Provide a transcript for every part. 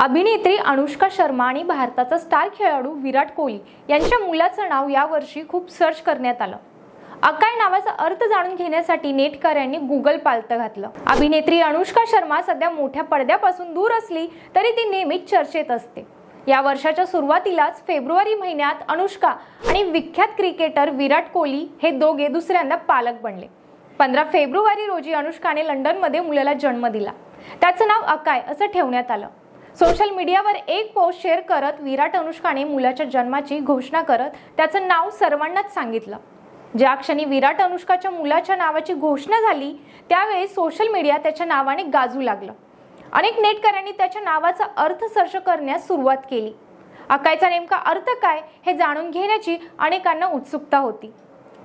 अभिनेत्री अनुष्का शर्मा आणि भारताचा स्टार खेळाडू विराट कोहली यांच्या मुलाचं नाव यावर्षी खूप सर्च करण्यात आलं. अकाय नावाचा अर्थ जाणून घेण्यासाठी नेटकऱ्यांनी गुगल पालतं घातलं. अभिनेत्री अनुष्का शर्मा सध्या मोठ्या पडद्यापासून दूर असली तरी ती नेहमीच चर्चेत असते. या वर्षाच्या सुरुवातीलाच फेब्रुवारी महिन्यात अनुष्का आणि विख्यात क्रिकेटर विराट कोहली हे दोघे दुसऱ्यांदा पालक बनले. पंधरा फेब्रुवारी रोजी अनुष्काने लंडनमध्ये मुलाला जन्म दिला. त्याचं नाव अकाय असं ठेवण्यात आलं. सोशल मीडियावर एक पोस्ट शेअर करत विराट अनुष्काने मुलाच्या जन्माची घोषणा करत त्याचं नाव सर्वांनाच सांगितलं. ज्या क्षणी विराट अनुष्काच्या मुलाच्या नावाची घोषणा झाली त्यावेळी सोशल मीडिया त्याच्या नावाने गाजू लागलं. अनेक नेटकऱ्यांनी त्याच्या नावाचा अर्थ सर्च करण्यास सुरुवात केली. अकायचा नेमका अर्थ काय हे जाणून घेण्याची अनेकांना उत्सुकता होती.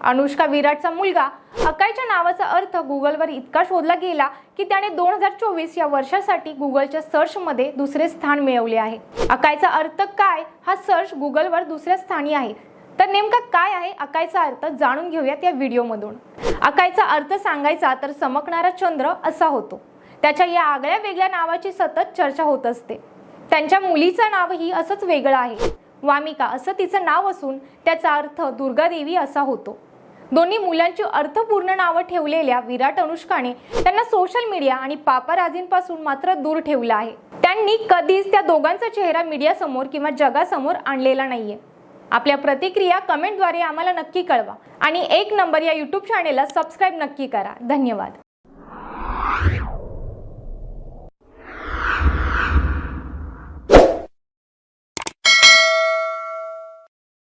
अनुष्का विराटचा मुलगा. अकायच्या नावाचा अर्थ गुगलवर इतका शोधला गेला की त्याने दोन हजार चोवीस या वर्षासाठी गुगलच्या सर्चमध्ये दुसरे स्थान मिळवले आहे. अकायचा अर्थ काय? हा सर्च गुगलवर दुसऱ्या स्थानी आहे. तर नेमका काय आहे? अकायचा अर्थ जाणून घेऊयात या व्हिडिओमधून. अकायचा अर्थ सांगायचा तर चमकणारा चंद्र असा होतो. त्याच्या या आगळ्या वेगळ्या नावाची सतत चर्चा होत असते. त्यांच्या मुलीचं नावही असंच वेगळं आहे. वामिका असं तिचं नाव असून त्याचा अर्थ दुर्गादेवी असा होतो. दोन्ही मुलांची अर्थपूर्ण नावं ठेवलेल्या विराट अनुष्काने त्यांना सोशल मीडिया आणि पापाराजींपासून मात्र दूर ठेवलं आहे. त्यांनी कधीच त्या दोघांचा चेहरा मीडियासमोर किंवा जगासमोर आणलेला नाहीये. आपल्या प्रतिक्रिया कमेंटद्वारे आम्हाला नक्की कळवा. आणि एक नंबर या यूट्यूब चॅनेलला सबस्क्राईब नक्की करा. धन्यवाद.